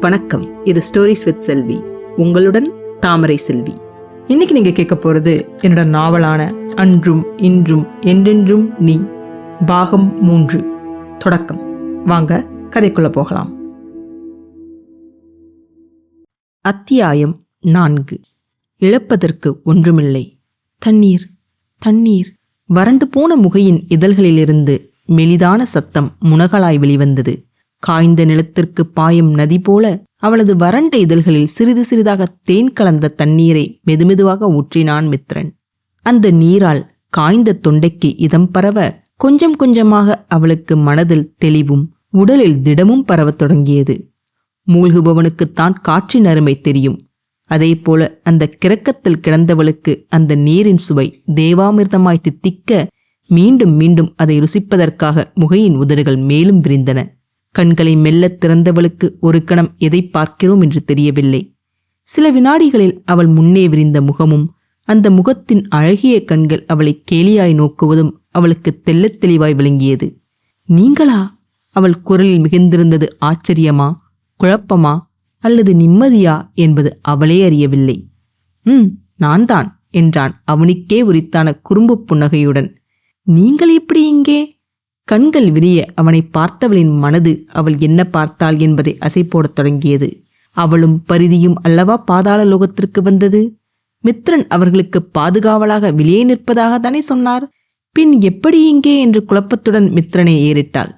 வணக்கம். இது stories with செல்வி. உங்களுடன் தாமரை செல்வி. இன்னைக்கு நீங்க கேட்க போறது என்னோட நாவலான அன்றும் இன்றும் என்றென்றும் நீ பாகம் மூன்று. தொடக்கம். வாங்க கதைக்குள்ள போகலாம். அத்தியாயம் நான்கு. இழப்பதற்கு ஒன்றுமில்லை. தண்ணீர் தண்ணீர். வறண்டு போன முகையின் இதழ்களிலிருந்து மெலிதான சத்தம் முனகலாய் வெளிவந்தது. காய்ந்த நிலத்திற்கு பாயும் நதி போல அவளது வறண்ட இதழ்களில் சிறிது சிறிதாக தேன் கலந்த தண்ணீரை மெதுமெதுவாக ஊற்றினான் மித்ரன். அந்த நீரால் காய்ந்த தொண்டைக்கு இதம் பரவ கொஞ்சம் கொஞ்சமாக அவளுக்கு மனதில் தெளிவும் உடலில் திடமும் பரவத் தொடங்கியது. மூழ்குபவனுக்குத்தான் காற்றின் அருமை தெரியும். அதே போல அந்த கிறக்கத்தில் கிடந்தவளுக்கு அந்த நீரின் சுவை தேவாமிர்தமாய் தித்திக்க மீண்டும் மீண்டும் அதை ருசிப்பதற்காக முகையின் உதடுகள் மேலும் விரிந்தன. கண்களை மெல்லத் திறந்தவளுக்கு ஒரு கணம் எதை பார்க்கிறோம் என்று தெரியவில்லை. சில வினாடிகளில் அவள் முன்னே விரிந்த முகமும் அந்த முகத்தின் அழகிய கண்கள் அவளை கேலியாய் நோக்குவதும் அவளுக்கு தெள்ளத் தெளிவாய் விளங்கியது. நீங்களா? அவள் குரலில் மிகுந்திருந்தது ஆச்சரியமா குழப்பமா அல்லது நிம்மதியா என்பது அவளே அறியவில்லை. ம் நான் தான் என்றான் அவனுக்கே உரித்தான குறும்பு புன்னகையுடன். நீங்கள் எப்படி இங்கே? கண்கள் விரிய அவனை பார்த்தவளின் மனது அவள் என்ன பார்த்தாள் என்பதை அசை போடத் தொடங்கியது. அவளும் பரிதியும் அல்லவா பாதாள லோகத்திற்கு வந்தது? மித்ரன் அவர்களுக்கு பாதுகாவலாக வெளியே நிற்பதாக தானே சொன்னார்? பின் எப்படி இங்கே என்று குழப்பத்துடன் மித்ரனை ஏறிட்டாள்.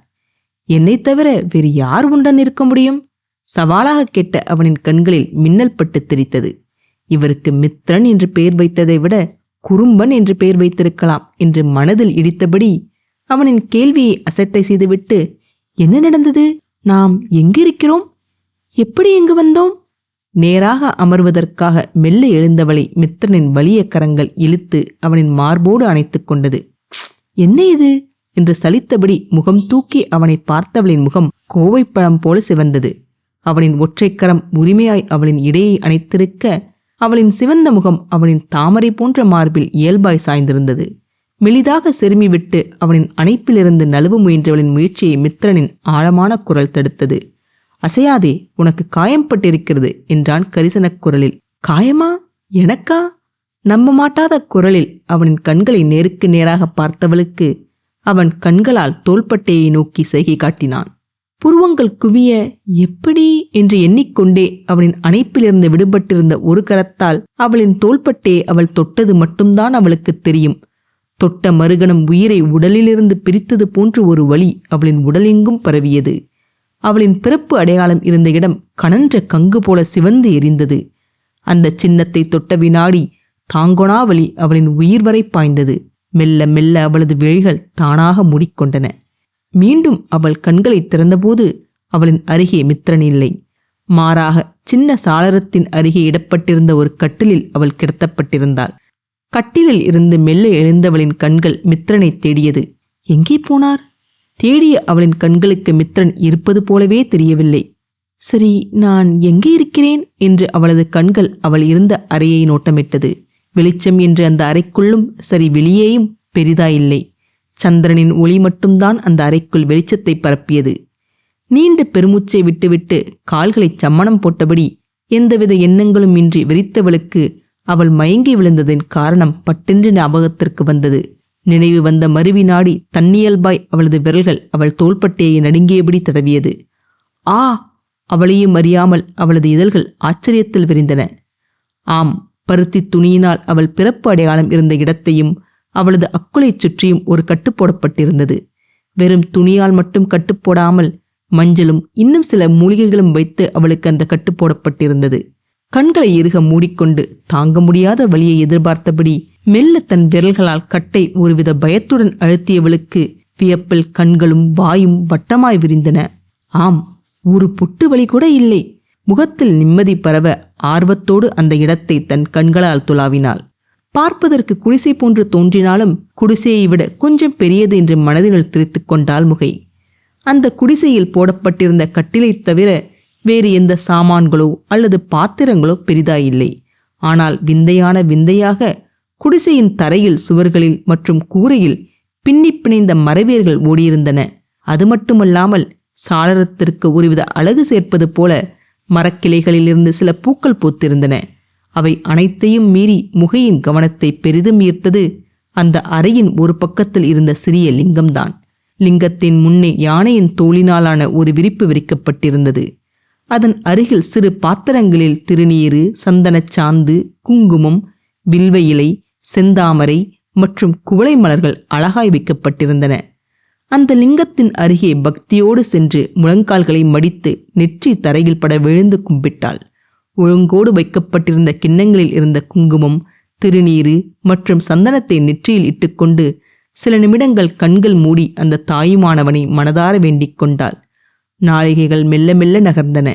என்னை தவிர வேறு யார் உண்டன் இருக்க முடியும்? சவாலாக கேட்ட அவனின் கண்களில் மின்னல் பட்டு தெரித்தது. இவருக்கு மித்ரன் என்று பெயர் வைத்ததை விட குறும்பன் என்று பெயர் வைத்திருக்கலாம் என்று மனதில் இடித்தபடி அவனின் கேள்வியை அசட்டை செய்துவிட்டு என்ன நடந்தது? நாம் எங்கிருக்கிறோம்? எப்படி எங்கு வந்தோம்? நேராக அமர்வதற்காக மெல்ல எழுந்தவளை மித்திரனின் வலிய கரங்கள் இழுத்து அவனின் மார்போடு அணைத்துக் கொண்டது. என்ன இது? என்று சலித்தபடி முகம் தூக்கி அவனை பார்த்தவளின் முகம் கோவைப்பழம் போல சிவந்தது. அவனின் ஒற்றைக்கரம் உரிமையாய் அவளின் இடையை அணைத்திருக்க அவளின் சிவந்த முகம் அவனின் தாமரை போன்ற மார்பில் இயல்பாய் சாய்ந்திருந்தது. மெலிதாக செருமி விட்டு அவனின் அணைப்பிலிருந்து நழுவ முயன்றவளின் முயற்சியை மித்திரனின் ஆழமான குரல் தடுத்தது. அசையாதே உனக்கு காயம்பட்டிருக்கிறது என்றான் கரிசனக் குரலில். காயமா? எனக்கா? நம்ப மாட்டாத குரலில் அவனின் கண்களை நேருக்கு நேராக பார்த்தவளுக்கு அவன் கண்களால் தோள்பட்டையை நோக்கி செய்கை காட்டினான். புருவங்கள் குவிய எப்படி என்று எண்ணிக்கொண்டே அவனின் அணைப்பிலிருந்து விடுபட்டிருந்த ஒரு கரத்தால் அவளின் தோள்பட்டையை அவள் தொட்டது மட்டும்தான் அவளுக்கு தெரியும். தொட்ட மறுகணம் உயிரை உடலிலிருந்து பிரித்தது போன்று ஒரு வழி அவளின் உடலெங்கும் பரவியது. அவளின் பிறப்பு அடையாளம் இருந்த இடம் கனன்ற கங்கு போல சிவந்து எரிந்தது. அந்த சின்னத்தை தொட்ட வினாடி தாங்கொணாவளி அவளின் உயிர் வரை பாய்ந்தது. மெல்ல மெல்ல அவளது விழிகள் தானாக மூடிக்கொண்டன. மீண்டும் அவள் கண்களை திறந்தபோது அவளின் அருகே மித்திரன் இல்லை. மாறாக சின்ன சாளரத்தின் அருகே இடப்பட்டிருந்த ஒரு கட்டிலில் அவள் கிடத்தப்பட்டிருந்தாள். கட்டிலில் இருந்து மெல்ல எழுந்தவளின் கண்கள் மித்திரனை தேடியது. எங்கே போனார்? தேடிய அவளின் கண்களுக்கு மித்திரன் இருப்பது போலவே தெரியவில்லை. சரி நான் எங்கே இருக்கிறேன்? என்று அவளது கண்கள் அவள் இருந்த அறையை நோட்டமிட்டது. வெளிச்சம் என்று அந்த அறைக்குள்ளும் சரி வெளியேயும் பெரிதாயில்லை. சந்திரனின் ஒளி மட்டும்தான் அந்த அறைக்குள் வெளிச்சத்தை பரப்பியது. நீண்ட பெருமூச்சை விட்டுவிட்டு கால்களை சம்மணம் போட்டபடி எந்தவித எண்ணங்களும் இன்றி வெறித்தவளுக்கு அவள் மயங்கி விழுந்ததின் காரணம் பட்டென்று ஞாபகத்திற்கு வந்தது. நினைவு வந்த மருவி நாடி தன்னியல்பாய் அவளது விரல்கள் அவள் தோள்பட்டையை நடுங்கியபடி தடவியது. ஆ! அவளையும் அறியாமல் அவளது இதழ்கள் ஆச்சரியத்தில் விரிந்தன. ஆம் பருத்தி துணியினால் அவள் பிறப்பு அடையாளம் இருந்த இடத்தையும் அவளது அக்குளைச் சுற்றியும் ஒரு கட்டு போடப்பட்டிருந்தது. வெறும் துணியால் மட்டும் கட்டுப்போடாமல் மஞ்சளும் இன்னும் சில மூலிகைகளும் வைத்து அவளுக்கு அந்த கட்டு போடப்பட்டிருந்தது. கண்களை இறுக மூடிக்கொண்டு தாங்க முடியாத வழியை எதிர்பார்த்தபடி மெல்ல தன் விரல்களால் கட்டை ஒருவித பயத்துடன் அழுத்தியவளுக்கு வியப்பில் கண்களும் வாயும் வட்டமாய் விரிந்தன. ஆம் ஒரு பொட்டு வழி கூட இல்லை. முகத்தில் நிம்மதி பரவ ஆர்வத்தோடு அந்த இடத்தை தன் கண்களால் துளாவினாள் பார்ப்பதற்கு குடிசை போன்று தோன்றினாலும் குடிசையை விட கொஞ்சம் பெரியது என்று மனதினுள் திரித்து கொண்டாள் முகை. அந்த குடிசையில் போடப்பட்டிருந்த கட்டிலைத் தவிர வேறு எந்த சாமான்களோ அல்லது பாத்திரங்களோ பெரிதாயில்லை. ஆனால் விந்தையான விந்தையாக குடிசையின் தரையில் சுவர்களில் மற்றும் கூரையில் பின்னி பிணைந்த மரவேர்கள் ஓடியிருந்தன. அது மட்டுமல்லாமல் சாளரத்திற்கு ஒருவித அழகு சேர்ப்பது போல மரக்கிளைகளிலிருந்து சில பூக்கள் பூத்திருந்தன. அவை அனைத்தையும் மீறி முகையின் கவனத்தை பெரிதும் ஈர்த்தது அந்த அறையின் ஒரு பக்கத்தில் இருந்த சிறிய லிங்கம்தான். லிங்கத்தின் முன்னே யானையின் தோளினாலான ஒரு விரிப்பு விரிக்கப்பட்டிருந்தது. அதன் அருகில் சிறு பாத்திரங்களில் திருநீரு சந்தனச் சாந்து குங்குமம் வில்வ இலை செந்தாமரை மற்றும் குவளை மலர்கள் அழகாய் வைக்கப்பட்டிருந்தன. அந்த லிங்கத்தின் அருகே பக்தியோடு சென்று முழங்கால்களை மடித்து நெற்றி தரையில் பட விழுந்து கும்பிட்டாள். ஒழுங்கோடு வைக்கப்பட்டிருந்த கிண்ணங்களில் இருந்த குங்குமம் திருநீரு மற்றும் சந்தனத்தை நெற்றியில் இட்டுக்கொண்டு சில நிமிடங்கள் கண்கள் மூடி அந்த தாயுமானவனை மனதார வேண்டிக் கொண்டாள். நாளிகைகள் மெல்ல மெல்ல நகர்ந்தன.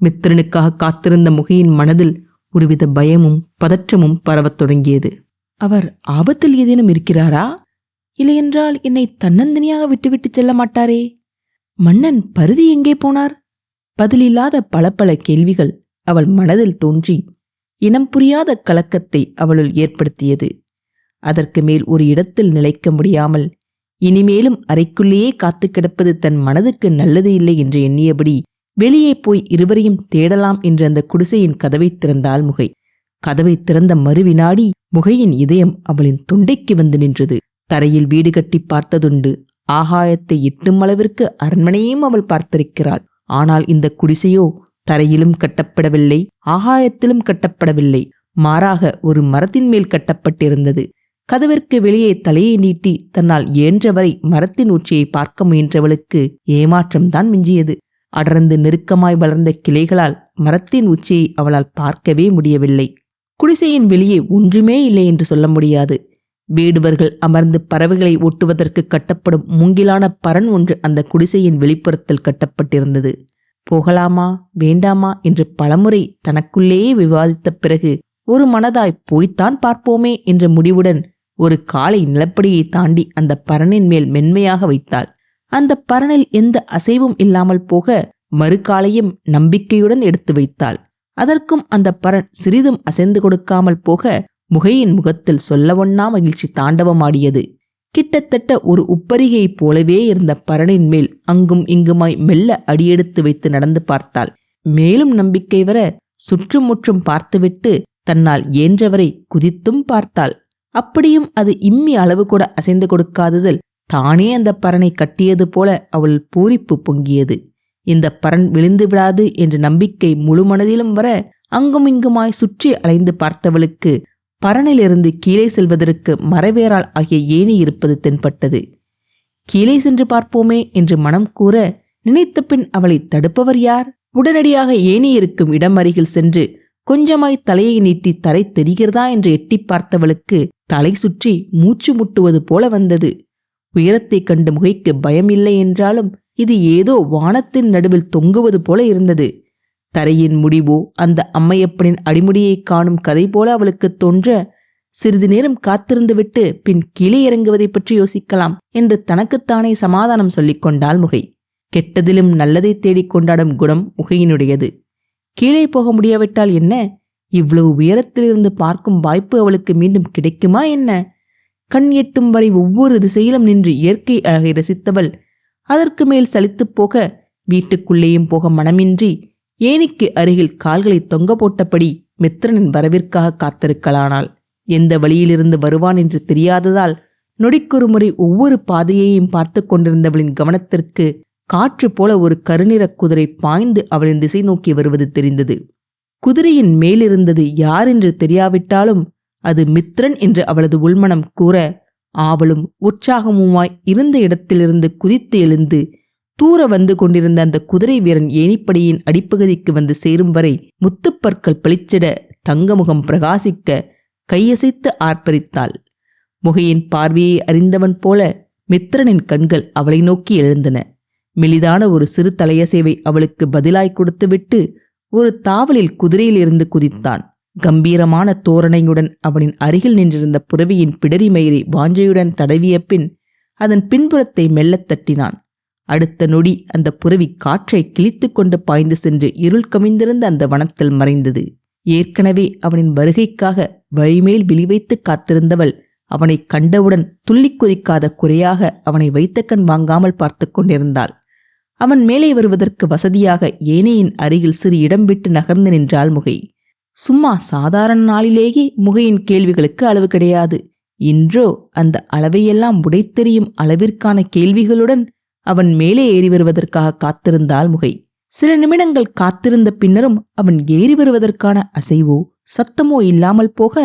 மித்திரனுக்காக காத்திருந்த முகையின் மனதில் ஒருவித பயமும் பதற்றமும் பரவத் தொடங்கியது. அவர் ஆபத்தில் ஏதேனும் இருக்கிறாரா? இல்லையென்றால் என்னை தன்னந்தனியாக விட்டுவிட்டு செல்ல மாட்டாரே. மன்னன் பருதி எங்கே போனார்? பதிலில்லாத பல பல கேள்விகள் அவள் மனதில் தோன்றி இனம் புரியாத கலக்கத்தை அவளுள் ஏற்படுத்தியது. அதற்கு மேல் ஒரு இடத்தில் நிலைக்க முடியாமல் இனிமேலும் அறைக்குள்ளேயே காத்து கிடப்பது தன் மனதுக்கு நல்லது இல்லை என்று எண்ணியபடி வெளியே போய் இருவரையும் தேடலாம் என்று அந்த குடிசையின் கதவை திறந்தாள் முகை. கதவை திறந்த மறுவினாடி முகையின் இதயம் அவளின் தொண்டைக்கு வந்து நின்றது. தரையில் வீடு கட்டி பார்த்ததுண்டு ஆகாயத்தை எட்டும் அளவிற்கு அரண்மனையும் அவள் பார்த்திருக்கிறாள். ஆனால் இந்த குடிசையோ தரையிலும் கட்டப்படவில்லை ஆகாயத்திலும் கட்டப்படவில்லை. மாறாக ஒரு மரத்தின் மேல் கட்டப்பட்டிருந்தது. கதவிற்கு வெளியே தலையை நீட்டி தன்னால் இயன்றவரை மரத்தின் உச்சியை பார்க்க முயன்றவளுக்கு ஏமாற்றம்தான் மிஞ்சியது. அடர்ந்து நெருக்கமாய் வளர்ந்த கிளைகளால் மரத்தின் உச்சியை அவளால் பார்க்கவே முடியவில்லை. குடிசையின் வெளியே ஒன்றுமே இல்லை என்று சொல்ல முடியாது. வேடுவர்கள் அமர்ந்து பறவைகளை ஒட்டுவதற்கு கட்டப்படும் மூங்கிலான பரன் ஒன்று அந்த குடிசையின் வெளிப்புறத்தில் கட்டப்பட்டிருந்தது. போகலாமா வேண்டாமா என்று பலமுறை தனக்குள்ளேயே விவாதித்த பிறகு ஒரு மனதாய் போய்த்தான் பார்ப்போமே என்ற முடிவுடன் ஒரு காலை நிலப்படியை தாண்டி அந்த பரனின் மேல் மென்மையாக வைத்தாள். அந்த பரனில் எந்த அசைவும் இல்லாமல் போக மறுகாலையும் நம்பிக்கையுடன் எடுத்து வைத்தாள். அதற்கும் அந்த பரன் சிறிதும் அசைந்து கொடுக்காமல் போக முகையின் முகத்தில் சொல்லவொண்ணா மகிழ்ச்சி தாண்டவமாடியது. கிட்டத்தட்ட ஒரு உப்பரிகையைப் போலவே இருந்த பரனின் மேல் அங்கும் இங்குமாய் மெல்ல அடியெடுத்து வைத்து நடந்து பார்த்தாள். மேலும் நம்பிக்கை வர சுற்றுமுற்றும் பார்த்துவிட்டு தன்னால் இயன்றவரை குதித்தும் பார்த்தாள். அப்படியும் அது இம்மி அளவு கூட அசைந்து கொடுக்காததில் தானே அந்த பரனை கட்டியது போல அவள் பூரிப்பு பொங்கியது. இந்த பரன் விழுந்து விடாது என்ற நம்பிக்கை முழு மனதிலும் வர அங்குமிங்குமாய் சுற்றி அலைந்து பார்த்தவளுக்கு பரனிலிருந்து கீழே செல்வதற்கு மரவேரால் ஆகிய ஏணி இருப்பது தென்பட்டது. கீழே சென்று பார்ப்போமே என்று மனம் கூற நினைத்த பின் அவளை தடுப்பவர் யார்? உடனடியாக ஏணி இருக்கும் இடம் அருகில் சென்று கொஞ்சமாய் தலையை நீட்டி தரை தெரிகிறதா என்று எட்டி பார்த்தவளுக்கு தலை சுற்றி மூச்சு முட்டுவது போல வந்தது. உயரத்தை கண்டு முகைக்கு பயம் இல்லை என்றாலும் இது ஏதோ வானத்தின் நடுவில் தொங்குவது போல இருந்தது. தரையின் முடிவோ அந்த அம்மையப்பனின் அடிமுடியை காணும் கதை போல அவளுக்கு தோன்ற சிறிது நேரம் காத்திருந்துவிட்டு பின் கீழே இறங்குவதை பற்றி யோசிக்கலாம் என்று தனக்குத்தானே சமாதானம் சொல்லிக் கொண்டாள் முகை. கெட்டதிலும் நல்லதை தேடிக் கொண்டாடும் குணம் முகையினுடையது. கீழே போக முடியாவிட்டால் என்ன? இவ்வளவு உயரத்திலிருந்து பார்க்கும் வாய்ப்பு அவளுக்கு மீண்டும் கிடைக்குமா என்ன? கண் எட்டும் வரை ஒவ்வொரு திசையிலும் நின்று இயற்கை அழகை ரசித்தவள். அதற்கு மேல் சலித்துப் போக வீட்டுக்குள்ளேயும் போக மனமின்றி ஏனிக்கு அருகில் கால்களை தொங்க போட்டபடி மித்திரனின் வரவிற்காக காத்திருக்கலானாள். எந்த வழியிலிருந்து வருவான் என்று தெரியாததால் நொடிக்கொரு முறை ஒவ்வொரு பாதையையும் பார்த்து கொண்டிருந்தவளின் கவனத்திற்கு காற்று போல ஒரு கருநிற குதிரை பாய்ந்து அவளின் திசை நோக்கி வருவது தெரிந்தது. குதிரையின் மேலிருந்தது யார் என்று தெரியாவிட்டாலும் அது மித்ரன் என்று அவளது உள்மனம் கூற ஆவலும் உற்சாகமுமாய் இருந்த இடத்திலிருந்து குதித்து எழுந்து தூர வந்து கொண்டிருந்த அந்த குதிரை வீரன் ஏனிப்படியின் அடிப்பகுதிக்கு வந்து சேரும் வரை முத்துப்பற்கள் பளிச்சிட தங்கமுகம் பிரகாசிக்க கையசைத்து ஆர்ப்பரித்தாள். முகையின் பார்வையை அறிந்தவன் போல மித்திரனின் கண்கள் அவளை நோக்கி எழுந்தன. மெலிதான ஒரு சிறு தலையசைவை அவளுக்கு பதிலாய் கொடுத்துவிட்டு ஒரு தாவலில் குதிரையிலிருந்து குதித்தான். கம்பீரமான தோரணையுடன் அவனின் அருகில் நின்றிருந்த புறவியின் பிடரி மயிரை வாஞ்சையுடன் தடவிய பின் அதன் பின்புறத்தை மெல்லத் தட்டினான். அடுத்த நொடி அந்த புறவி காற்றை கிழித்து கொண்டு பாய்ந்து சென்று இருள் கவிந்திருந்த அந்த வனத்தில் மறைந்தது. ஏற்கனவே அவனின் வருகைக்காக வழிமேல் விழிவைத்து காத்திருந்தவள் அவனை கண்டவுடன் துள்ளிக் குதிக்காத குறையாக அவனை வைத்த கண் வாங்காமல் பார்த்து கொண்டிருந்தாள். அவன் மேலே வருவதற்கு வசதியாக ஏனையின் அருகில் சிறு இடம் விட்டு நகர்ந்து நின்றாள் முகை. சும்மா சாதாரண நாளிலேயே முகையின் கேள்விகளுக்கு அளவு கிடையாது. இன்றோ அந்த அளவையெல்லாம் உடைத்தெறியும் அளவிற்கான கேள்விகளுடன் அவன் மேலே ஏறி வருவதற்காக காத்திருந்தாள் முகை. சில நிமிடங்கள் காத்திருந்த பின்னரும் அவன் ஏறி வருவதற்கான அசைவோ சத்தமோ இல்லாமல் போக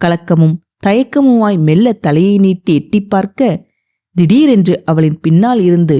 கலக்கமும் தயக்கமுமாய் மெல்ல தலையை நீட்டி எட்டி பார்க்க திடீரென்று அவளின் பின்னால் இருந்து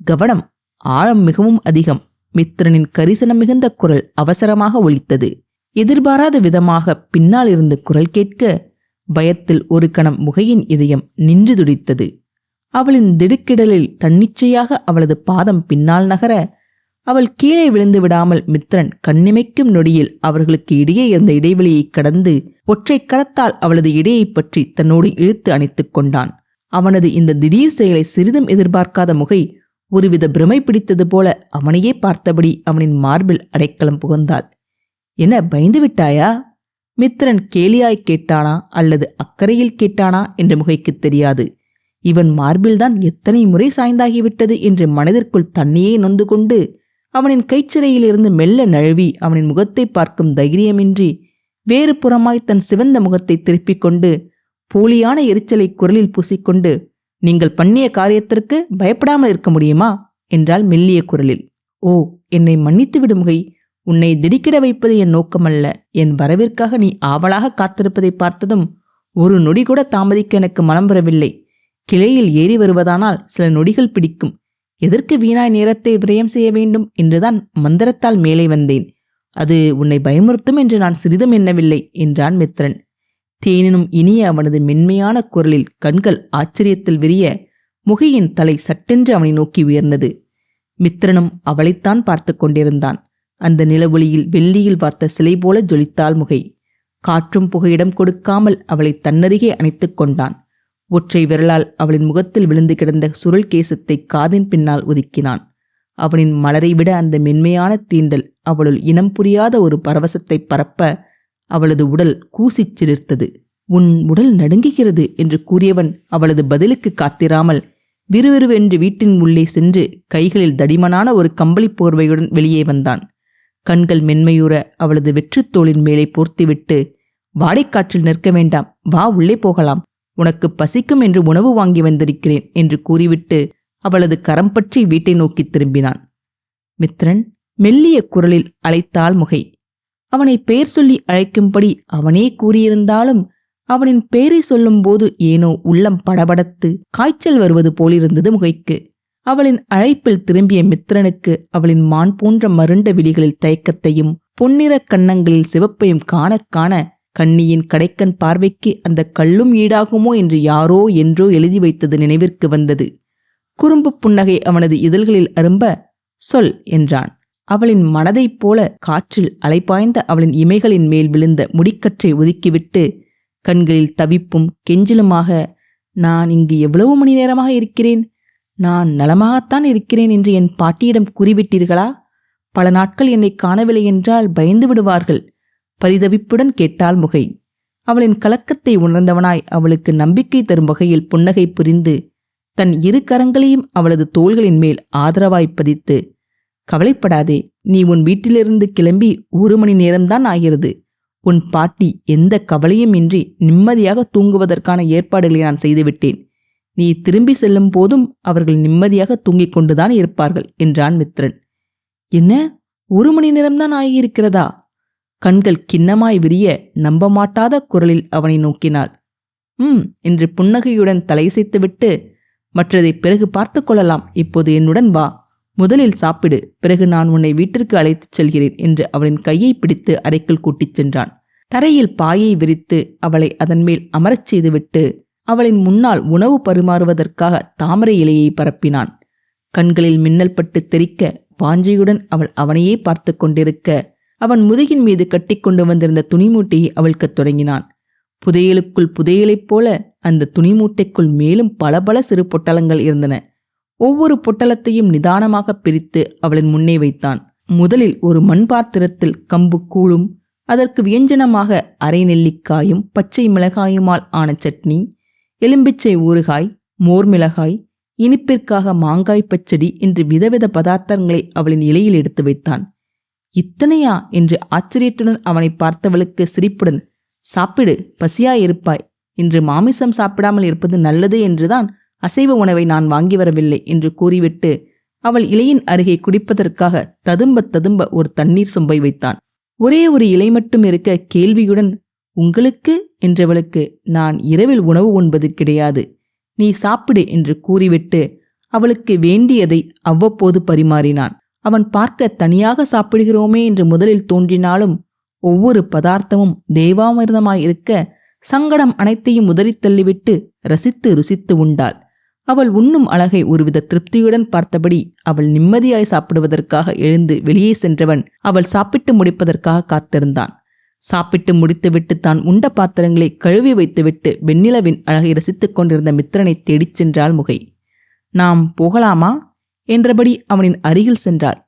கவனம் ஆழம் மிகவும் அதிகம். மித்திரனின் கரிசனம் மிகுந்த குரல் அவசரமாக ஒலித்தது. எதிர்பாராத விதமாக பின்னால் இருந்து குரல் கேட்க பயத்தில் ஒரு கணம் முகையின் இதயம் நின்று துடித்தது. அவளின் திடுக்கிடலில் தன்னிச்சையாக அவளது பாதம் பின்னால் நகர அவள் கீழே விழுந்து விடாமல் மித்திரன் கண்ணிமைக்கும் நொடியில் அவர்களுக்கு இடையே இருந்த இடைவெளியை கடந்து ஒற்றை கரத்தால் அவளது இடையைப் பற்றி தன்னோடு இழுத்து அணைத்துக் கொண்டான். அவனது இந்த திடீர் செயலை சிறிதும் எதிர்பார்க்காத முகை ஒருவித பிரமை பிடித்தது போல அவனையே பார்த்தபடி அவனின் மார்பில் அடைக்கலம் புகுந்தாள். என்ன பயந்து விட்டாயா? மித்திரன் கேலியாய் கேட்டானா அல்லது அக்கறையில் கேட்டானா என்று முகைக்கு தெரியாது. இவன் மார்பில்தான் எத்தனை முறை சாய்ந்தாகிவிட்டது என்று மனதிற்குள் தன்னையே நொந்து கொண்டு அவனின் கைச்சிறையிலிருந்து மெல்ல நழுவி அவனின் முகத்தை பார்க்கும் தைரியமின்றி வேறு புறமாய் தன் சிவந்த முகத்தை திருப்பிக் கொண்டு போலியான எரிச்சலை குரலில் பூசிக்கொண்டு நீங்கள் பண்ணிய காரியத்திற்கு பயப்படாமல் இருக்க முடியுமா? என்றால் மெல்லிய குரலில். ஓ என்னை மன்னித்து விடுமுகை உன்னை திடுக்கிட வைப்பது என் நோக்கமல்ல. என் வரவிற்காக நீ ஆவலாக காத்திருப்பதை பார்த்ததும் ஒரு நொடி கூட தாமதிக்க எனக்கு மனம் வரவில்லை. கிளையில் ஏறி வருவதானால் சில நொடிகள் பிடிக்கும். எதற்கு வீணாய் நேரத்தை விரயம் செய்ய வேண்டும் என்றுதான் மந்திரத்தால் மேலே வந்தேன். அது உன்னை பயமுறுத்தும் என்று நான் சிறிதும் எண்ணவில்லை என்றான் மித்ரன். தேனினும் இனிய அவனது மென்மையான குரலில் கண்கள் ஆச்சரியத்தில் விரிய முகையின் தலை சட்டென்று அவனை நோக்கி உயர்ந்தது. மித்திரனும் அவளைத்தான் பார்த்து கொண்டிருந்தான். அந்த நிலவொளியில் வெள்ளியில் பார்த்த சிலை போல ஜொலித்தாள் முகை. காற்றும் புகையிடம் கொடுக்காமல் அவளை தன்னருகே அணைத்துக் கொண்டான். ஒற்றை விரலால் அவளின் முகத்தில் விழுந்து கிடந்த சுருள் கேசத்தை காதின் பின்னால் ஒதுக்கினான். அவனின் மலரை விட அந்த மென்மையான தீண்டல் அவளுள் இனம் புரியாத ஒரு பரவசத்தை பரப்ப அவளது உடல் கூசிச் சிலிர்த்தது. உன் உடல் நடுங்குகிறது என்று கூறியவன் அவளது பதிலுக்கு காத்திராமல் விறுவிறுவென்று வீட்டின் உள்ளே சென்று கைகளில் தடிமனான ஒரு கம்பளி போர்வையுடன் வெளியே வந்தான். கண்கள் மென்மையுற அவளது வெற்றுத்தோளின் மேலே போர்த்திவிட்டு வாடைக்காற்றில் நிற்க வேண்டாம். வா உள்ளே போகலாம். உனக்கு பசிக்கும் என்று உணவு வாங்கி வந்திருக்கிறேன் என்று கூறிவிட்டு அவளது கரம் பற்றி வீட்டை நோக்கி திரும்பினான். மித்ரன் மெல்லிய குரலில் அழைத்தாள் முகை. அவனை பெயர் சொல்லி அழைக்கும்படி அவனே கூறியிருந்தாலும் அவனின் பெயரை சொல்லும்போது ஏனோ உள்ளம் படபடத்து காய்ச்சல் வருவது போலிருந்தது முகைக்கு. அவளின் அழைப்பில் திரும்பிய மித்திரனுக்கு அவளின் மான் போன்ற மருண்ட விழிகளில் தயக்கத்தையும் பொன்னிற கன்னங்களில் சிவப்பையும் காண காண கண்ணியின் கடைக்கண் பார்வைக்கு அந்த கல்லும் ஈடாகுமோ என்று யாரோ என்றோ எழுதி வைத்தது நினைவிற்கு வந்தது. குறும்பு புன்னகை அவனது இதழ்களில் அரும்ப சொல் என்றான். அவளின் மனதைப் போல காற்றில் அலைப்பாய்ந்த அவளின் இமைகளின் மேல் விழுந்த முடிக்கற்றை ஒதுக்கிவிட்டு கண்களில் தவிப்பும் கெஞ்சிலுமாக நான் இங்கு எவ்வளவு மணி நேரமாக இருக்கிறேன்? நான் நலமாகத்தான் இருக்கிறேன் என்று என் பாட்டியிடம் கூறிவிட்டீர்களா? பல நாட்கள் என்னை காணவில்லை என்றால் பயந்து விடுவார்கள். பரிதவிப்புடன் கேட்டாள் முகை. அவளின் கலக்கத்தை உணர்ந்தவனாய் அவளுக்கு நம்பிக்கை தரும் வகையில் புன்னகை புரிந்து தன் இரு கரங்களையும் அவளது தோள்களின் மேல் ஆதரவாய் பதித்து கவலைப்படாதே. நீ உன் வீட்டிலிருந்து கிளம்பி ஒரு மணி நேரம்தான் ஆகிறது. உன் பாட்டி எந்த கவலையும் இன்றி நிம்மதியாக தூங்குவதற்கான ஏற்பாடுகளை நான் செய்துவிட்டேன். நீ திரும்பி செல்லும் போதும் அவர்கள் நிம்மதியாக தூங்கிக் கொண்டுதான் இருப்பார்கள் என்றான் மித்ரன். என்ன? ஒரு மணி நேரம்தான் ஆகியிருக்கிறதா? கண்கள் கிண்ணமாய் விரிய நம்ப மாட்டாத குரலில் அவனை நோக்கினாள். ம் என்று புன்னகையுடன் தலைசைத்துவிட்டு மற்றதை பிறகு பார்த்து கொள்ளலாம். இப்போது என்னுடன் வா. முதலில் சாப்பிடு பிறகு நான் உன்னை வீட்டிற்கு அழைத்துச் செல்கிறேன் என்று அவளின் கையை பிடித்து அறைக்குள் கூட்டிச் சென்றான். தரையில் பாயை விரித்து அவளை அதன் மேல் அமரச் செய்துவிட்டு அவளின் முன்னால் உணவு பரிமாறுவதற்காக தாமரை இலையை பரப்பினான். கண்களில் மின்னல் பட்டு தெரிக்க வாஞ்சையுடன் அவள் அவனையே பார்த்து கொண்டிருக்க அவன் முதுகின் மீது கட்டிக்கொண்டு வந்திருந்த துணிமூட்டையை அவள்கத் தொடங்கினான். புதையலுக்குள் புதையலைப் போல அந்த துணிமூட்டைக்குள் மேலும் பல பல சிறு பொட்டலங்கள் இருந்தன. ஒவ்வொரு பொட்டலத்தையும் நிதானமாக பிரித்து அவளின் முன்னே வைத்தான். முதலில் ஒரு மண் பாத்திரத்தில் கம்பு கூழும் அதற்கு வியஞ்சனமாக அரை நெல்லிக்காயும் பச்சை மிளகாயுமால் ஆன சட்னி எலும்பிச்சை ஊறுகாய் மோர் மிளகாய் இனிப்பிற்காக மாங்காய் பச்சடி என்று விதவித பதார்த்தங்களை அவளின் இலையில் எடுத்து வைத்தான். இத்தனையா என்று ஆச்சரியத்துடன் அவனை பார்த்தவளுக்கு சிரிப்புடன் சாப்பிடு பசியாயிருப்பாய் இன்று மாமிசம் சாப்பிடாமல் இருப்பது நல்லது என்றுதான் அசைவ உணவை நான் வாங்கி வரவில்லை என்று கூறிவிட்டு அவள் இலையின் அருகே குடிப்பதற்காக ததும்ப ததும்ப ஒரு தண்ணீர் சொம்பை வைத்தான். ஒரே ஒரு இலை மட்டும் இருக்க கேள்வியுடன் உங்களுக்கு? என்றவளுக்கு நான் இரவில் உணவு உண்பது கிடையாது. நீ சாப்பிடு என்று கூறிவிட்டு அவளுக்கு வேண்டியதை அவ்வப்போது பரிமாறினான். அவன் பார்க்க தனியாக சாப்பிடுகிறோமே என்று முதலில் தோன்றினாலும் ஒவ்வொரு பதார்த்தமும் தேவாமிர்தமாயிருக்க சங்கடம் அனைத்தையும் உதறித் தள்ளிவிட்டு ரசித்து ருசித்து உண்டாள். அவள் உண்ணும் அழகை ஒருவித திருப்தியுடன் பார்த்தபடி அவள் நிம்மதியாய் சாப்பிடுவதற்காக எழுந்து வெளியே சென்றவன் அவள் சாப்பிட்டு முடிப்பதற்காக காத்திருந்தான். சாப்பிட்டு முடித்துவிட்டு தான் உண்ட பாத்திரங்களை கழுவி வைத்துவிட்டு வெண்ணிலவின் அழகை ரசித்துக் கொண்டிருந்த மித்திரனை தேடிச் சென்றாள் முகை. நாம் போகலாமா? என்றபடி அவனின் அருகில் சென்றாள்.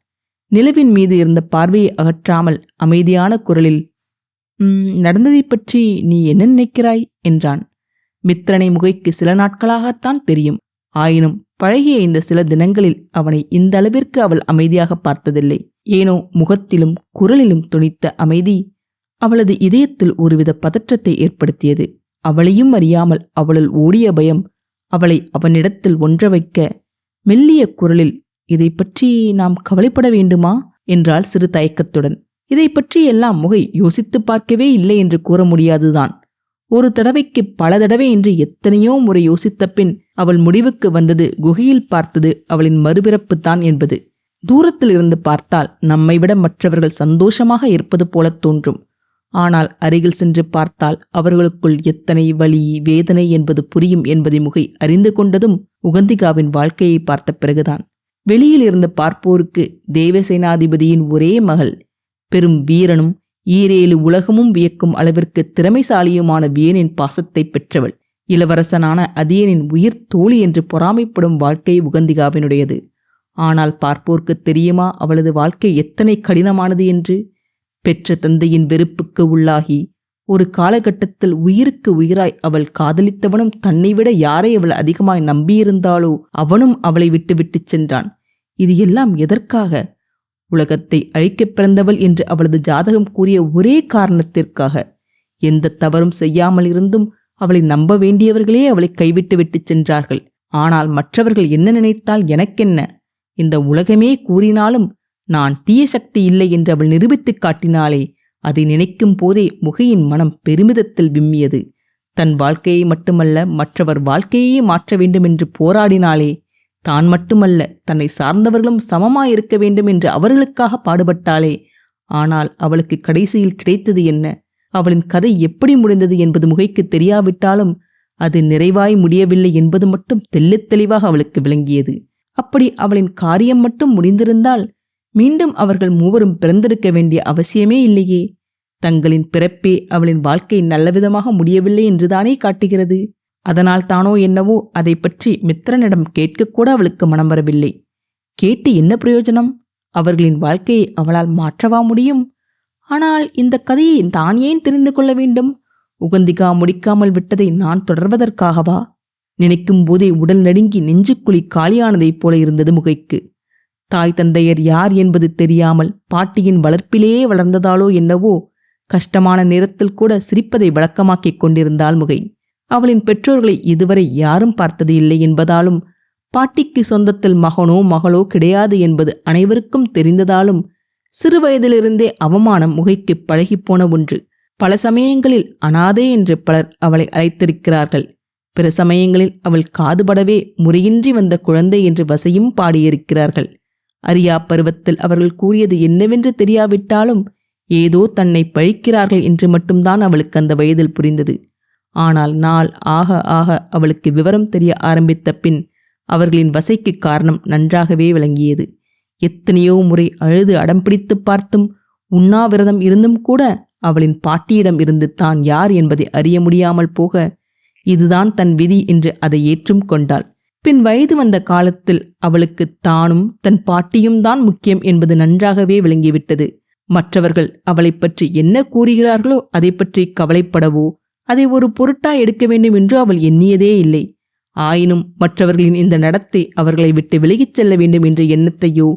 நிலவின் மீது இருந்த பார்வையை அகற்றாமல் அமைதியான குரலில் நடந்ததைப் பற்றி நீ என்ன நினைக்கிறாய்? என்றான். மித்திரனை முகைக்கு சில நாட்களாகத்தான் தெரியும். ஆயினும் பழகிய இந்த சில தினங்களில் அவனை இந்த அளவிற்கு அவள் அமைதியாக பார்த்ததில்லை. ஏனோ முகத்திலும் குரலிலும் துணித்த அமைதி அவளது இதயத்தில் ஒருவித பதற்றத்தை ஏற்படுத்தியது. அவளையும் அறியாமல் அவளுள் ஓடிய பயம் அவளை அவனிடத்தில் ஒன்ற வைக்க மெல்லிய குரலில் இதை பற்றி நாம் கவலைப்பட வேண்டுமா? என்றாள் சிறு தயக்கத்துடன். இதை பற்றி எல்லாம் முகை யோசித்துப் பார்க்கவே இல்லை என்று கூற முடியாதுதான். ஒரு தடவைக்கு பல தடவை என்று எத்தனையோ முறை யோசித்த பின் அவள் முடிவுக்கு வந்தது குகையில் பார்த்தது அவளின் மறுபிறப்புத்தான் என்பது. தூரத்தில் இருந்து பார்த்தால் நம்மை விட மற்றவர்கள் சந்தோஷமாக இருப்பது போலத் தோன்றும். ஆனால் அருகில் சென்று பார்த்தால் அவர்களுக்குள் எத்தனை வலி வேதனை என்பது புரியும் என்பதை முகை அறிந்து கொண்டதும் உகந்திகாவின் வாழ்க்கையை பார்த்த பிறகுதான். வெளியில் இருந்து பார்ப்போருக்கு தேவசேனாதிபதியின் ஒரே மகள் பெரும் வீரனும் ஈரேழு உலகமும் வியக்கும் அளவிற்கு திறமைசாலியுமான வியனின் பாசத்தை பெற்றவள். இளவரசனான அதியனின் உயிர் தோழி என்று பொறாமைப்படும் வாழ்க்கை உகந்திகாவினுடையது. ஆனால் பார்ப்போர்க்கு தெரியுமா அவளது வாழ்க்கை எத்தனை கடினமானது என்று? பெற்ற தந்தையின் வெறுப்புக்கு உள்ளாகி ஒரு காலகட்டத்தில் உயிருக்கு உயிராய் அவள் காதலித்தவனும் தன்னை விட யாரை அவள் அதிகமாய் நம்பியிருந்தாளோ அவனும் அவளை விட்டுவிட்டுச் சென்றான். இது எல்லாம் எதற்காக? உலகத்தை அழிக்கப் பிறந்தவள் என்று அவளது ஜாதகம் கூறிய ஒரே காரணத்திற்காக. எந்த தவறும் செய்யாமல் இருந்தும் அவளை நம்ப வேண்டியவர்களே அவளை கைவிட்டு விட்டு சென்றார்கள். ஆனால் மற்றவர்கள் என்ன நினைத்தால் எனக்கென்ன? இந்த உலகமே கூறினாலும் நான் தீய சக்தி இல்லை என்று அவள் நிரூபித்துக் காட்டினாளே அதை நினைக்கும் போதே முகையின் மனம் பெருமிதத்தில் விம்மியது. தன் வாழ்க்கையை மட்டுமல்ல மற்றவர் வாழ்க்கையே மாற்ற வேண்டும் என்று போராடினாளே தான் மட்டுமல்ல தன்னை சார்ந்தவர்களும் சமமாயிருக்க வேண்டும் என்று அவர்களுக்காக பாடுபட்டாளே ஆனால் அவளுக்கு கடைசியில் கிடைத்தது என்ன? அவளின் கதை எப்படி முடிந்தது என்பது முகைக்கு தெரியாவிட்டாலும் அது நிறைவாய் முடியவில்லை என்பது மட்டும் தெள்ளத் தெளிவாக அவளுக்கு விளங்கியது. அப்படி அவளின் காரியம் மட்டும் முடிந்திருந்தால் மீண்டும் அவர்கள் மூவரும் பிறந்திருக்க வேண்டிய அவசியமே இல்லையே. தங்களின் பிறப்பே அவளின் வாழ்க்கை நல்லவிதமாக முடியவில்லை என்றுதானே காட்டுகிறது. அதனால் தானோ என்னவோ அதை பற்றி மித்திரனிடம் கேட்கக்கூட அவளுக்கு மனம் வரவில்லை. கேட்டு என்ன பிரயோஜனம்? அவர்களின் வாழ்க்கையை அவளால் மாற்றவா முடியும்? ஆனால் இந்த கதையை தான் ஏன் தெரிந்து கொள்ள வேண்டும்? உகந்திகா முடிக்காமல் விட்டதை நான் தொடர்வதற்காகவா? நினைக்கும் போதே உடல் நடுங்கி நெஞ்சுக்குழி காலியானதைப் போல இருந்தது முகைக்கு. தாய் தந்தையர் யார் என்பது தெரியாமல் பாட்டியின் வளர்ப்பிலேயே வளர்ந்ததாலோ என்னவோ கஷ்டமான நேரத்தில் கூட சிரிப்பதை வழக்கமாக்கிக் கொண்டிருந்தாள் முகை. அவளின் பெற்றோர்களை இதுவரை யாரும் பார்த்தது இல்லை என்பதாலும் பாட்டிக்கு சொந்தத்தில் மகனோ மகளோ கிடையாது என்பது அனைவருக்கும் தெரிந்ததாலும் சிறுவயதிலிருந்தே அவமானம் முகைக்கு பழகிப்போன ஒன்று. பல சமயங்களில் அனாதை என்று பலர் அவளை அழைத்திருக்கிறார்கள். பிற சமயங்களில் அவள் காதுபடவே முறையின்றி வந்த குழந்தை என்று வசையும் பாடியிருக்கிறார்கள். அரியா பருவத்தில் அவர்கள் கூறியது என்னவென்று தெரியாவிட்டாலும் ஏதோ தன்னை பழிக்கிறார்கள் என்று மட்டும்தான் அவளுக்கு அந்த வயதில் புரிந்தது. ஆனால் நாள் ஆக ஆக அவளுக்கு விவரம் தெரிய ஆரம்பித்த பின் அவர்களின் வசைக்கு காரணம் நன்றாகவே விளங்கியது. எத்தனையோ முறை அழுது அடம்பிடித்து பார்த்தும் உண்ணாவிரதம் இருந்தும் கூட அவளின் பாட்டியிடம் இருந்து தான் யார் என்பதை அறிய முடியாமல் போக இதுதான் தன் விதி என்று அதை ஏற்றும் கொண்டாள். பின் வயது வந்த காலத்தில் அவளுக்கு தானும் தன் பாட்டியும் தான் முக்கியம் என்பது நன்றாகவே விளங்கிவிட்டது. மற்றவர்கள் அவளைப் பற்றி என்ன கூறுகிறார்களோ அதை பற்றி கவலைப்படவோ அதை ஒரு பொருட்டா எடுக்க வேண்டும் என்று அவள் எண்ணியதே இல்லை. ஆயினும் மற்றவர்களின் இந்த நடத்தை அவர்களை விட்டு விலகிச் செல்ல வேண்டும் என்ற எண்ணத்தையோ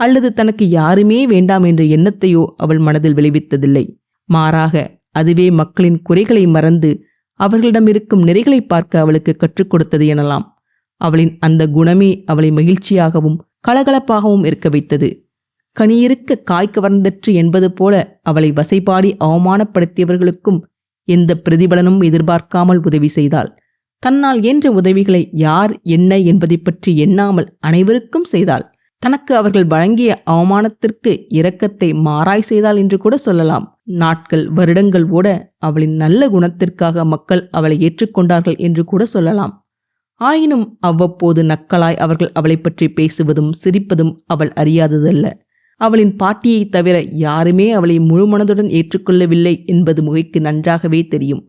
அல்லது தனக்கு யாருமே வேண்டாம் என்ற எண்ணத்தையோ அவள் மனதில் விளைவித்ததில்லை. மாறாக அதுவே மக்களின் குறைகளை மறந்து அவர்களிடம் இருக்கும் நிறைகளை பார்க்க அவளுக்கு கற்றுக் கொடுத்தது எனலாம். அவளின் அந்த குணமே அவளை மகிழ்ச்சியாகவும் கலகலப்பாகவும் இருக்க வைத்தது. கனியிருக்க காய் கவர்ந்தற்று என்பது போல அவளை வசைபாடி அவமானப்படுத்தியவர்களுக்கும் எந்த பிரதிபலனும் எதிர்பார்க்காமல் உதவி செய்தாள். தன்னால் இயன்ற உதவிகளை யார் என்ன என்பதை பற்றி எண்ணாமல் அனைவருக்கும் செய்தாள். தனக்கு அவர்கள் வழங்கிய அவமானத்திற்கு இரக்கத்தை மாறாய் செய்தாள் என்று கூட சொல்லலாம். நாட்கள் வருடங்கள் ஓட அவளின் நல்ல குணத்திற்காக மக்கள் அவளை ஏற்றுக்கொண்டார்கள் என்று கூட சொல்லலாம். ஆயினும் அவ்வப்போது நக்கலாய் அவர்கள் அவளை பற்றி பேசுவதும் சிரிப்பதும் அவள் அறியாததல்ல. அவளின் பாட்டியை தவிர யாருமே அவளை முழுமனதுடன் ஏற்றுக்கொள்ளவில்லை என்பது முகைக்கு நன்றாகவே தெரியும்.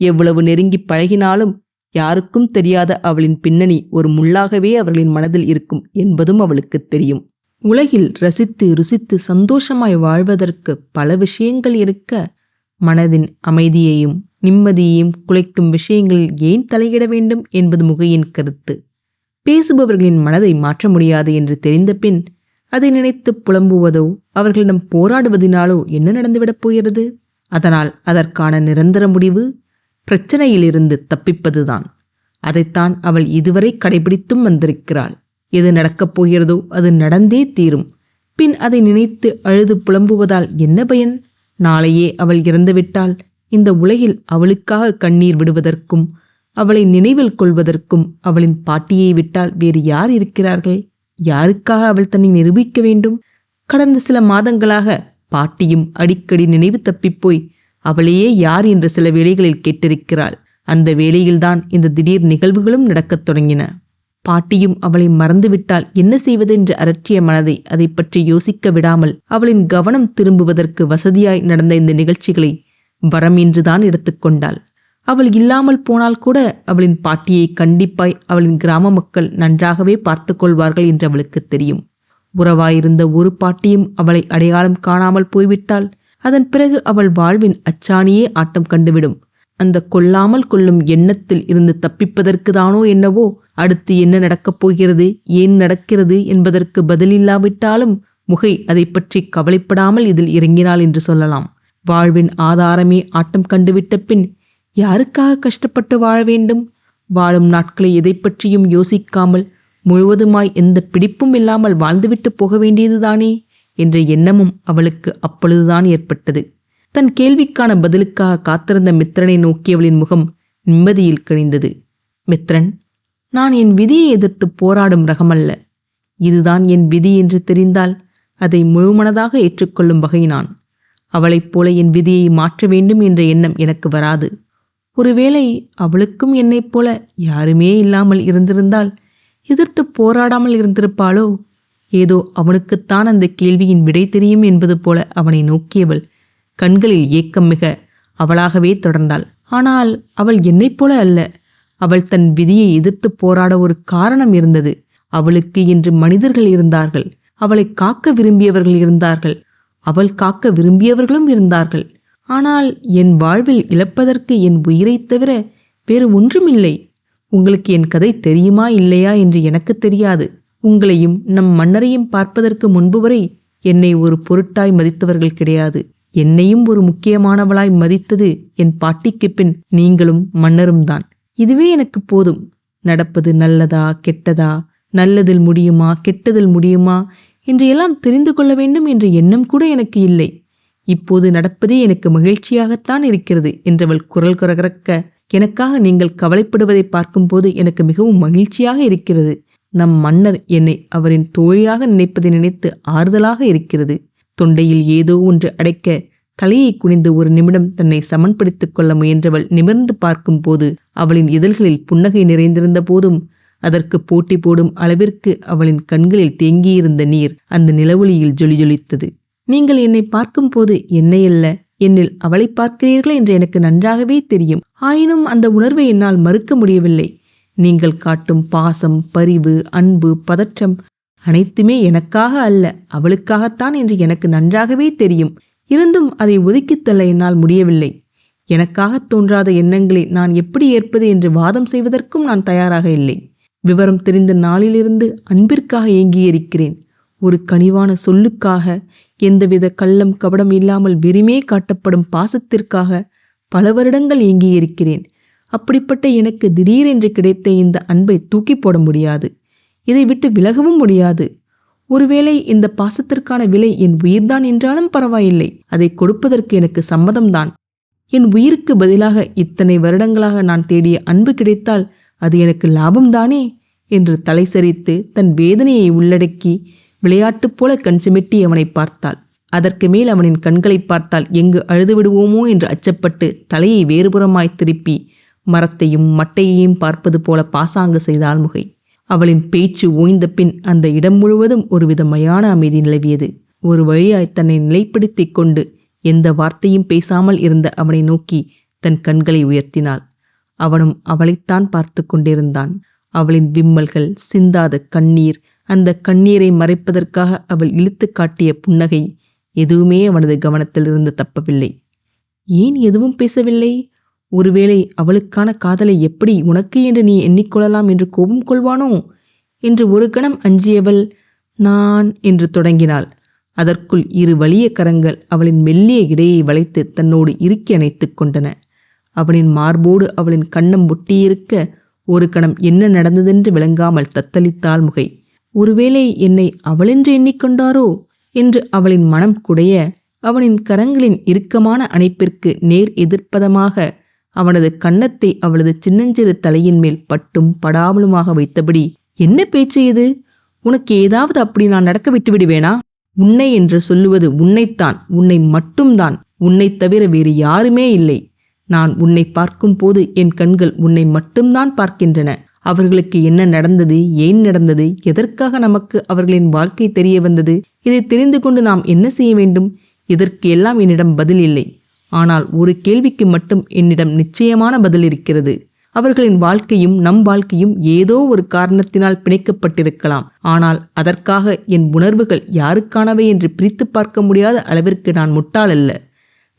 எவ்வளவு நெருங்கி பழகினாலும் யாருக்கும் தெரியாத அவளின் பின்னணி ஒரு முள்ளாகவே அவர்களின் மனதில் இருக்கும் என்பதும் அவளுக்கு தெரியும். உலகில் ரசித்து ருசித்து சந்தோஷமாய் வாழ்வதற்கு பல விஷயங்கள் இருக்க மனதின் அமைதியையும் நிம்மதியையும் குலைக்கும் விஷயங்களில் ஏன் தலையிட வேண்டும் என்பது முகையின் கருத்து. பேசுபவர்களின் மனதை மாற்ற முடியாது என்று தெரிந்த பின் அதை நினைத்து புலம்புவதோ அவர்களிடம் போராடுவதினாலோ என்ன நடந்துவிடப் போகிறது? அதனால் அதற்கான நிரந்தர முடிவு பிரச்சனையிலிருந்து தப்பிப்பதுதான். அதைத்தான் அவள் இதுவரை கடைபிடித்தும் வந்திருக்கிறாள். எது நடக்கப் போகிறதோ அது நடந்தே தீரும். பின் அதை நினைத்து அழுது புலம்புவதால் என்ன பயன்? நாளையே அவள் இறந்துவிட்டால் இந்த உலகில் அவளுக்காக கண்ணீர் விடுவதற்கும் அவளை நினைவில் கொள்வதற்கும் அவளின் பாட்டியை விட்டால் வேறு யார் இருக்கிறார்கள்? யாருக்காக அவள் தன்னை நிரூபிக்க வேண்டும்? கடந்த சில மாதங்களாக பாட்டியும் அடிக்கடி நினைவு தப்பிப்போய் அவளையே யார் என்று சில வேளைகளில் கேட்டிருக்கிறாள். அந்த வேளையில்தான் இந்த திடீர் நிகழ்வுகளும் நடக்கத் தொடங்கின. பாட்டியும் அவளை மறந்துவிட்டால் என்ன செய்வது என்று அரற்றிய மனதை அதை பற்றி யோசிக்க விடாமல் அவளின் கவனம் திரும்புவதற்கு வசதியாய் நடந்த இந்த நிகழ்ச்சிகளை வரம் என்றுதான் எடுத்துக்கொண்டாள் அவள் இல்லாமல் போனால் கூட அவளின் பாட்டியை கண்டிப்பாய் அவளின் கிராம மக்கள் நன்றாகவே பார்த்து கொள்வார்கள் என்று அவளுக்கு தெரியும். உறவாயிருந்த ஒரு பாட்டியும் அவளை அடையாளம் காணாமல் போய்விட்டால் அதன் பிறகு அவள் வாழ்வின் அச்சாணியே ஆட்டம் கண்டுவிடும். அந்த கொல்லாமல் கொள்ளும் எண்ணத்தில் இருந்து தப்பிப்பதற்கு தானோ என்னவோ அடுத்து என்ன நடக்கப் போகிறது ஏன் நடக்கிறது என்பதற்கு பதிலில்லாவிட்டாலும் முகை அதை பற்றி கவலைப்படாமல் இதில் இறங்கினாள் என்று சொல்லலாம். வாழ்வின் ஆதாரமே ஆட்டம் கண்டுவிட்ட பின் யாருக்காக கஷ்டப்பட்டு வாழ வேண்டும்? வாழும் நாட்களை எதை பற்றியும் யோசிக்காமல் முழுவதுமாய் எந்த பிடிப்பும் இல்லாமல் வாழ்ந்துவிட்டு போக வேண்டியதுதானே? என்ற எண்ணமும் அவளுக்கு அப்பொழுதுதான் ஏற்பட்டது. தன் கேள்விக்கான பதிலுக்காக காத்திருந்த மித்திரனை நோக்கியவளின் முகம் நிம்மதியில் கழிந்தது மித்ரன் நான் என் விதியை எதிர்த்து போராடும் ரகமல்ல. இதுதான் என் விதி என்று தெரிந்தால் அதை முழுமனதாக ஏற்றுக்கொள்ளும் வகை நான். அவளைப் போல என் விதியை மாற்ற வேண்டும் என்ற எண்ணம் எனக்கு வராது. ஒருவேளை அவளுக்கும் என்னைப் போல யாருமே இல்லாமல் இருந்திருந்தால் எதிர்த்து போராடாமல் இருந்திருப்பாளோ? ஏதோ அவனுக்குத்தான் அந்த கேள்வியின் விடை தெரியும் என்பது போல அவனை நோக்கியவள் கண்களில் ஏக்கம் மிக அவளாகவே தொடர்ந்தாள். ஆனால் அவள் என்னைப் போல அல்ல. அவள் தன் விதியை எதிர்த்து போராட ஒரு காரணம் இருந்தது. அவளுக்கு என்று மனிதர்கள் இருந்தார்கள். அவளை காக்க விரும்பியவர்கள் இருந்தார்கள். அவள் காக்க விரும்பியவர்களும் இருந்தார்கள். ஆனால் என் வாழ்வில் இழப்பதற்கு என் உயிரைத் தவிர வேறு ஒன்றுமில்லை. உங்களுக்கு என் கதை தெரியுமா இல்லையா என்று எனக்கு தெரியாது. உங்களையும் நம் மன்னரையும் பார்ப்பதற்கு முன்பு வரை என்னை ஒரு பொருட்டாய் மதித்தவர்கள் கிடையாது. என்னையும் ஒரு முக்கியமானவளாய் மதித்தது என் பாட்டிக்கு பின் நீங்களும் மன்னரும் தான். இதுவே எனக்கு போதும். நடப்பது நல்லதா கெட்டதா நல்லதில் முடியுமா கெட்டதில் முடியுமா என்று எல்லாம் தெரிந்து கொள்ள வேண்டும் என்ற எண்ணம் கூட எனக்கு இல்லை. இப்போது நடப்பதே எனக்கு மகிழ்ச்சியாகத்தான் இருக்கிறது என்றவள் குரல் குரகரக்க எனக்காக நீங்கள் கவலைப்படுவதை பார்க்கும்போது எனக்கு மிகவும் மகிழ்ச்சியாக இருக்கிறது. நம் மன்னர் என்னை அவரின் தோழியாக நினைப்பதை நினைத்து ஆறுதலாக இருக்கிறது. தொண்டையில் ஏதோ ஒன்று அடைக்க தலையை குனிந்து ஒரு நிமிடம் தன்னை சமன்படுத்திக் கொள்ள முயன்றவள் நிமிர்ந்து பார்க்கும்போது அவளின் இதழ்களில் புன்னகை நிறைந்திருந்த போதும் அதற்கு போட்டி போடும் அளவிற்கு அவளின் கண்களில் தேங்கியிருந்த நீர் அந்த நிலவொளியில் ஜொலி ஜொலித்தது. நீங்கள் என்னை பார்க்கும்போது என்னையல்ல என்னில் அவளை பார்க்கிறீர்கள் என்று எனக்கு நன்றாகவே தெரியும். ஆயினும் அந்த உணர்வை என்னால் மறுக்க முடியவில்லை. நீங்கள் காட்டும் பாசம் பரிவு அன்பு பதற்றம் அனைத்துமே எனக்காக அல்ல அவளுக்காகத்தான் என்று எனக்கு நன்றாகவே தெரியும். இருந்தும் அதை ஒதுக்கித்தள்ள என்னால் முடியவில்லை. எனக்காகத் தோன்றாத எண்ணங்களை நான் எப்படி ஏற்பது என்று வாதம் செய்வதற்கும் நான் தயாராக இல்லை. விவரம் தெரிந்த நாளிலிருந்து அன்பிற்காக ஏங்கியிருக்கிறேன். ஒரு கனிவான சொல்லுக்காக எந்தவித கள்ளம் கபடம் இல்லாமல் வெறுமே காட்டப்படும் பாசத்திற்காக பல வருடங்கள் ஏங்கியிருக்கிறேன். அப்படிப்பட்ட எனக்கு திடீரென்று கிடைத்த இந்த அன்பை தூக்கி போட முடியாது. இதை விட்டு விலகவும் முடியாது. ஒருவேளை இந்த பாசத்திற்கான விலை என் உயிர்தான் என்றாலும் பரவாயில்லை. அதை கொடுப்பதற்கு எனக்கு சம்மதம்தான். என் உயிருக்கு பதிலாக இத்தனை வருடங்களாக நான் தேடிய அன்பு கிடைத்தால் அது எனக்கு லாபம்தானே? என்று தலை சரித்து தன் வேதனையை உள்ளடக்கி விளையாட்டு போல கண் சிமிட்டி அவனை பார்த்தாள். அதற்கு மேல் அவனின் கண்களை பார்த்தால் எங்கு அழுது விடுவோமோ என்று அச்சப்பட்டு தலையை வேறுபுறமாய் திருப்பி மரத்தையும் மட்டையையும் பார்ப்பது போல பாசாங்கு செய்தாள் முகை. அவளின் பேச்சு ஓய்ந்த பின் அந்த இடம் முழுவதும் ஒருவித மயான அமைதி நிலவியது. ஒரு வழியாய் தன்னை நிலைப்படுத்திக் கொண்டு எந்த வார்த்தையும் பேசாமல் இருந்த அவனை நோக்கி தன் கண்களை உயர்த்தினாள். அவனும் அவளைத்தான் பார்த்து கொண்டிருந்தான். அவளின் விம்மல்கள் சிந்தாத கண்ணீர் அந்த கண்ணீரை மறைப்பதற்காக அவள் இழுத்து காட்டிய புன்னகை எதுவுமே அவனது கவனத்திலிருந்து தப்பவில்லை. ஏன் எதுவும் பேசவில்லை? ஒருவேளை அவளுக்கான காதலை எப்படி உனக்கு என்று நீ எண்ணிக்கொள்ளலாம் என்று கோபம் கொள்வானோ? என்று ஒரு கணம் அஞ்சியவள் நான் என்று தொடங்கினாள். அதற்குள் இரு வலிய கரங்கள் அவளின் மெல்லிய இடையை வளைத்து தன்னோடு இறுக்கி அணைத்து கொண்டன. அவனின் மார்போடு அவளின் கண்ணம் ஒட்டியிருக்க ஒரு கணம் என்ன நடந்ததென்று விளங்காமல் தத்தளித்தாள் முகை. ஒருவேளை என்னை அவளென்று எண்ணிக்கொண்டாரோ? என்று அவளின் மனம் குடைய அவனின் கரங்களின் இறுக்கமான அணைப்பிற்கு நேர் எதிர்ப்பதமாக அவனது கன்னத்தை அவளது சின்னஞ்சிறு தலையின் மேல் பட்டும் படாமலுமாக வைத்தபடி என்ன பேச்சு இது? உனக்கு ஏதாவது அப்படி நான் நடக்க விட்டு விடுவேனா? உன்னை என்று சொல்லுவது உன்னைத்தான் உன்னை மட்டும்தான். உன்னைத் தவிர வேறு யாருமே இல்லை. நான் உன்னை பார்க்கும் போது என் கண்கள் உன்னை மட்டும்தான் பார்க்கின்றன. அவர்களுக்கு என்ன நடந்தது ஏன் நடந்தது எதற்காக நமக்கு அவர்களின் வாழ்க்கை தெரிய வந்தது இதை தெரிந்து கொண்டு நாம் என்ன செய்ய வேண்டும்? இதற்கு எல்லாம் என்னிடம் பதில் இல்லை. ஆனால் ஒரு கேள்விக்கு மட்டும் என்னிடம் நிச்சயமான பதில் இருக்கிறது. அவர்களின் வாழ்க்கையும் நம் வாழ்க்கையும் ஏதோ ஒரு காரணத்தினால் பிணைக்கப்பட்டிருக்கலாம். ஆனால் அதற்காக என் உணர்வுகள் யாருக்கானவை என்று பிரித்து பார்க்க முடியாத அளவிற்கு நான் முட்டாள் அல்ல.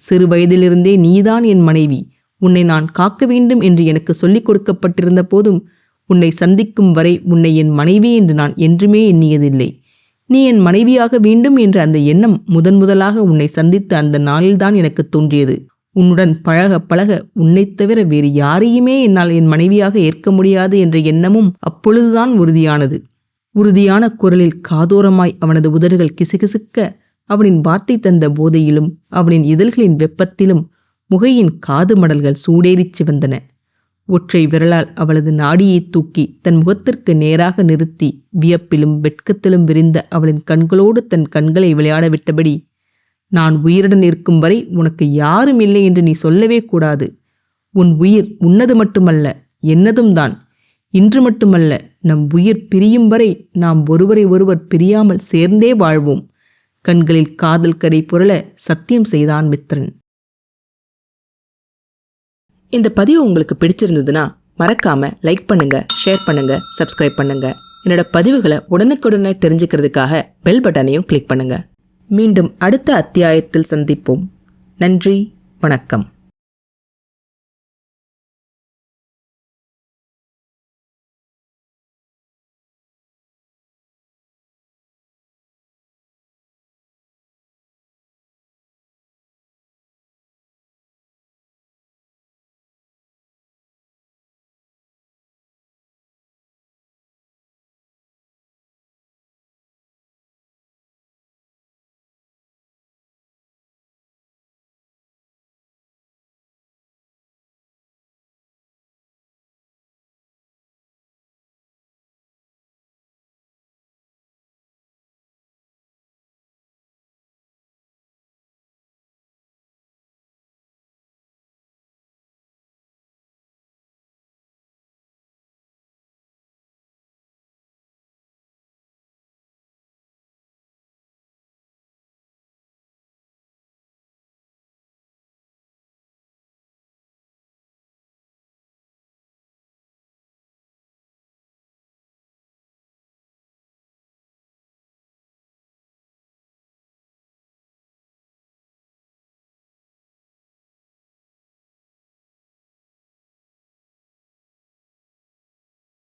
சிறு வயதிலிருந்தே நீதான் என் மனைவி. உன்னை நான் காக்க வேண்டும் என்று எனக்கு சொல்லிக் கொடுக்கப்பட்டிருந்த போதும் உன்னை சந்திக்கும் வரை உன்னை என் மனைவி என்று நான் என்றுமே எண்ணியதில்லை. நீ என் மனைவியாக வேண்டும் என்ற அந்த எண்ணம் முதன் முதலாக உன்னை சந்தித்த அந்த நாளில்தான் எனக்கு தோன்றியது. உன்னுடன் பழக பழக உன்னைத் தவிர வேறு யாரையுமே என்னால் என் மனைவியாக ஏற்க முடியாது என்ற எண்ணமும் அப்பொழுதுதான் உறுதியானது. உறுதியான குரலில் காதோரமாய் அவனது உதடுகள் கிசுகிசுக்க அவனின் வார்த்தை தந்த போதையிலும் அவனின் இதழ்களின் வெப்பத்திலும் முகையின் காது மடல்கள் சூடேறிச் சிவந்தன. ஒற்றை விரலால் அவளது நாடியை தூக்கி தன் முகத்திற்கு நேராக நிறுத்தி வியப்பிலும் வெட்கத்திலும் விரிந்த அவளின் கண்களோடு தன் கண்களை விளையாட விட்டபடி நான் உயிருடன் இருக்கும் வரை உனக்கு யாரும் இல்லை என்று நீ சொல்லவே கூடாது. உன் உயிர் உன்னது மட்டுமல்ல என்னதும் தான். இன்று மட்டுமல்ல நம் உயிர் பிரியும் வரை நாம் ஒருவரை ஒருவர் பிரியாமல் சேர்ந்தே வாழ்வோம். கண்களில் காதல் கரை புரள சத்தியம் செய்தான் மித்ரன். இந்த பதிவு உங்களுக்கு பிடிச்சிருந்ததுன்னா மறக்காம லைக் பண்ணுங்க ஷேர் பண்ணுங்க சப்ஸ்கிரைப் பண்ணுங்க. என்னோட பதிவுகளை உடனுக்குடனே தெரிஞ்சுக்கிறதுக்காக பெல் பட்டனையும் கிளிக் பண்ணுங்க. மீண்டும் அடுத்த அத்தியாயத்தில் சந்திப்போம். நன்றி வணக்கம்.